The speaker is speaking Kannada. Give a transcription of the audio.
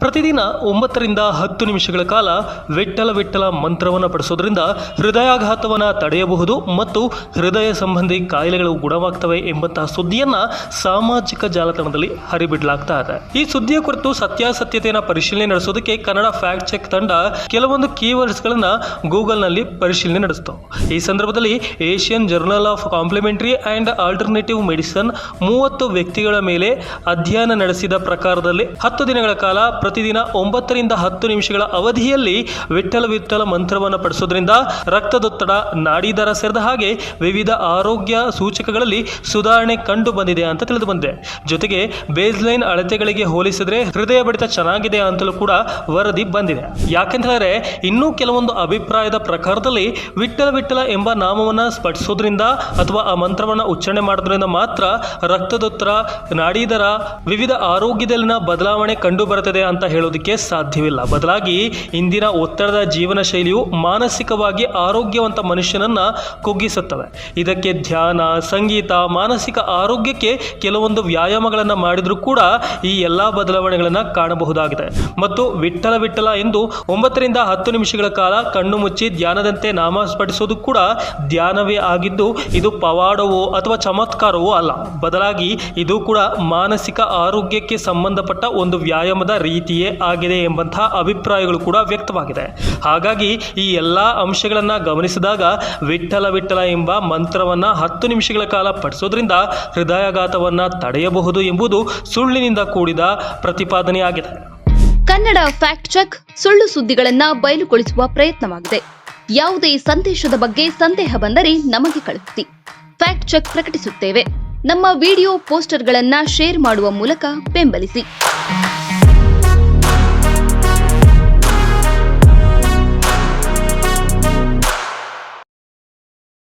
ಪ್ರತಿದಿನ ಒಂಬತ್ತರಿಂದ ಹತ್ತು ನಿಮಿಷಗಳ ಕಾಲ ವೆಟ್ಟಲ ವೆಟ್ಟಲ ಮಂತ್ರವನ್ನು ಪಡಿಸೋದ್ರಿಂದ ಹೃದಯಾಘಾತವನ್ನು ತಡೆಯಬಹುದು ಮತ್ತು ಹೃದಯ ಸಂಬಂಧಿ ಕಾಯಿಲೆಗಳು ಗುಣವಾಗ್ತವೆ ಎಂಬಂತಹ ಸುದ್ದಿಯನ್ನು ಸಾಮಾಜಿಕ ಜಾಲತಾಣದಲ್ಲಿ ಹರಿಬಿಡಲಾಗ್ತಾ ಇದೆ. ಈ ಸುದ್ದಿಯ ಕುರಿತು ಸತ್ಯಾಸತ್ಯತೆಯನ್ನು ಪರಿಶೀಲನೆ ನಡೆಸೋದಕ್ಕೆ ಕನ್ನಡ ಫ್ಯಾಕ್ಟ್ ಚೆಕ್ ತಂಡ ಕೆಲವೊಂದು ಕೀವರ್ಡ್ಸ್ಗಳನ್ನು ಗೂಗಲ್ನಲ್ಲಿ ಪರಿಶೀಲನೆ ನಡೆಸಿತು. ಈ ಸಂದರ್ಭದಲ್ಲಿ Asian journal of complementary and alternative medicine ಮೂವತ್ತು ವ್ಯಕ್ತಿಗಳ ಮೇಲೆ ಅಧ್ಯಯನ ನಡೆಸಿದ ಪ್ರಕಾರದಲ್ಲಿ ಹತ್ತು ದಿನಗಳ ಕಾಲ ಪ್ರತಿದಿನ ಒಂಬತ್ತರಿಂದ ಹತ್ತು ನಿಮಿಷಗಳ ಅವಧಿಯಲ್ಲಿ ವಿಠಲ ವಿಠಲ ಮಂತ್ರವನ್ನು ಪಡಿಸೋದ್ರಿಂದ ರಕ್ತದೊತ್ತಡ ನಾಡಿದರ ಸೇರಿದ ಹಾಗೆ ವಿವಿಧ ಆರೋಗ್ಯ ಸೂಚಕಗಳಲ್ಲಿ ಸುಧಾರಣೆ ಕಂಡು ಬಂದಿದೆ ಅಂತ ತಿಳಿದು ಬಂದಿದೆ. ಜೊತೆಗೆ ಬೇಸ್ಲೈನ್ ಅಳತೆಗಳಿಗೆ ಹೋಲಿಸಿದ್ರೆ ಹೃದಯ ಬಡಿತ ಚೆನ್ನಾಗಿದೆ ಅಂತಲೂ ಕೂಡ ವರದಿ ಬಂದಿದೆ. ಯಾಕೆಂತಂದ್ರೆ ಇನ್ನೂ ಕೆಲವೊಂದು ಅಭಿಪ್ರಾಯದ ಪ್ರಕಾರದಲ್ಲಿ ವಿಠಲ ವಿಠಲ ಎಂಬ ನಾಮವನ್ನು ಸ್ಪಟಿಸೋದ್ರಿಂದ ಅಥವಾ ಆ ಮಂತ್ರವನ್ನು ಉಚ್ಚಾರಣೆ ಮಾಡೋದ್ರಿಂದ ಮಾತ್ರ ರಕ್ತದೊತ್ತಡ ನಾಡಿದರ ವಿವಿಧ ಆರೋಗ್ಯದಲ್ಲಿನ ಬದಲಾವಣೆ ಕಂಡು ಬರುತ್ತದೆ ಹೇಳೋದಕ್ಕೆ ಸಾಧ್ಯವಿಲ್ಲ. ಬದಲಾಗಿ ಇಂದಿನ ಒತ್ತಡದ ಜೀವನ ಶೈಲಿಯು ಮಾನಸಿಕವಾಗಿ ಆರೋಗ್ಯವಂತ ಮನುಷ್ಯನನ್ನ ಕುಗ್ಗಿಸುತ್ತವೆ. ಇದಕ್ಕೆ ಧ್ಯಾನ, ಸಂಗೀತ, ಮಾನಸಿಕ ಆರೋಗ್ಯಕ್ಕೆ ಕೆಲವೊಂದು ವ್ಯಾಯಾಮಗಳನ್ನು ಮಾಡಿದರೂ ಕೂಡ ಈ ಎಲ್ಲ ಬದಲಾವಣೆಗಳನ್ನು ಕಾಣಬಹುದಾಗಿದೆ. ಮತ್ತು ವಿಠಲ ವಿಠಲ ಎಂದು ಒಂಬತ್ತರಿಂದ ಹತ್ತು ನಿಮಿಷಗಳ ಕಾಲ ಕಣ್ಣು ಮುಚ್ಚಿ ಧ್ಯಾನದಂತೆ ನಾಮ ಸ್ಫಟಿಸೋದು ಕೂಡ ಧ್ಯಾನವೇ ಆಗಿದ್ದು ಇದು ಪವಾಡವೋ ಅಥವಾ ಚಮತ್ಕಾರವೋ ಅಲ್ಲ. ಬದಲಾಗಿ ಇದು ಕೂಡ ಮಾನಸಿಕ ಆರೋಗ್ಯಕ್ಕೆ ಸಂಬಂಧಪಟ್ಟ ಒಂದು ವ್ಯಾಯಾಮದ ರೀತಿಯೇ ಆಗಿದೆ ಎಂಬಂತಹ ಅಭಿಪ್ರಾಯಗಳು ಕೂಡ ವ್ಯಕ್ತವಾಗಿದೆ. ಹಾಗಾಗಿ ಈ ಎಲ್ಲ ಅಂಶಗಳನ್ನು ಗಮನಿಸಿದಾಗ ವಿಠಲ ವಿಠಲ ಎಂಬ ಮಂತ್ರವನ್ನು ಹತ್ತು ನಿಮಿಷಗಳ ಕಾಲ ಪಡಿಸೋದ್ರಿಂದ ಹೃದಯಾಘಾತವನ್ನು ತಡೆಯಬಹುದು ಎಂಬುದು ಸುಳ್ಳಿನಿಂದ ಕೂಡಿದ ಪ್ರತಿಪಾದನೆಯಾಗಿದೆ. ಕನ್ನಡ ಫ್ಯಾಕ್ಟ್ ಚೆಕ್ ಸುಳ್ಳು ಸುದ್ದಿಗಳನ್ನ ಬಯಲುಗೊಳಿಸುವ ಪ್ರಯತ್ನವಾಗಿದೆ. ಯಾವುದೇ ಸಂದೇಶದ ಬಗ್ಗೆ ಸಂದೇಹ ಬಂದರೆ ನಮಗೆ ಕಳುಹಿಸಿ. ಫ್ಯಾಕ್ಟ್ ಚೆಕ್ ಪ್ರಕಟಿಸುತ್ತೇವೆ. ನಮ್ಮ ವಿಡಿಯೋ ಪೋಸ್ಟರ್ಗಳನ್ನ ಶೇರ್ ಮಾಡುವ ಮೂಲಕ ಬೆಂಬಲಿಸಿ.